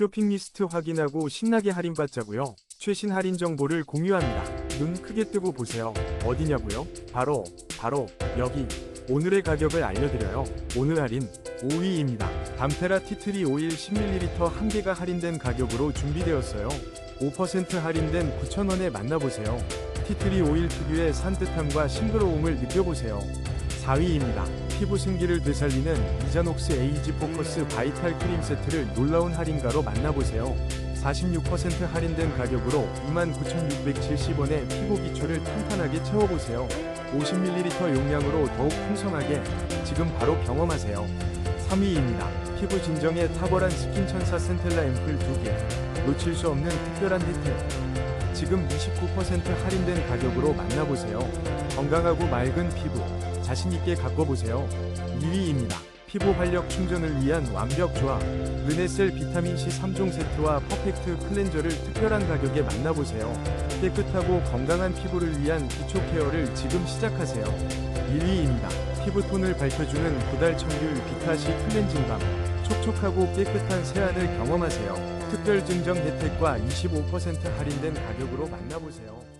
쇼핑 리스트 확인하고 신나게 할인받자고요. 최신 할인 정보를 공유합니다. 눈 크게 뜨고 보세요. 어디냐고요? 바로 바로 여기. 오늘의 가격을 알려드려요. 오늘 할인 5위입니다. 담테라 티트리 오일 10ml 1개가 할인된 가격으로 준비되었어요. 5% 할인된 9,000원에 만나보세요. 티트리 오일 특유의 산뜻함과 싱그러움을 느껴보세요. 4위입니다. 피부 생기를 되살리는 이자녹스 에이지 포커스 바이탈 크림 세트를 놀라운 할인가로 만나보세요. 46% 할인된 가격으로 29,670원에 피부 기초를 탄탄하게 채워보세요. 50ml 용량으로 더욱 풍성하게 지금 바로 경험하세요. 3위입니다. 피부 진정에 탁월한 스킨 천사 센텔라 앰플 2개. 놓칠 수 없는 특별한 혜택. 지금 29% 할인된 가격으로 만나보세요. 건강하고 맑은 피부, 자신있게 가꿔보세요. 2위입니다. 피부 활력 충전을 위한 완벽 조합. 르네셀 비타민C 3종 세트와 퍼펙트 클렌저를 특별한 가격에 만나보세요. 깨끗하고 건강한 피부를 위한 기초 케어를 지금 시작하세요. 1위입니다. 피부톤을 밝혀주는 고달 청귤 비타시 클렌징밤. 촉촉하고 깨끗한 세안을 경험하세요. 특별 증정 혜택과 25% 할인된 가격으로 만나보세요.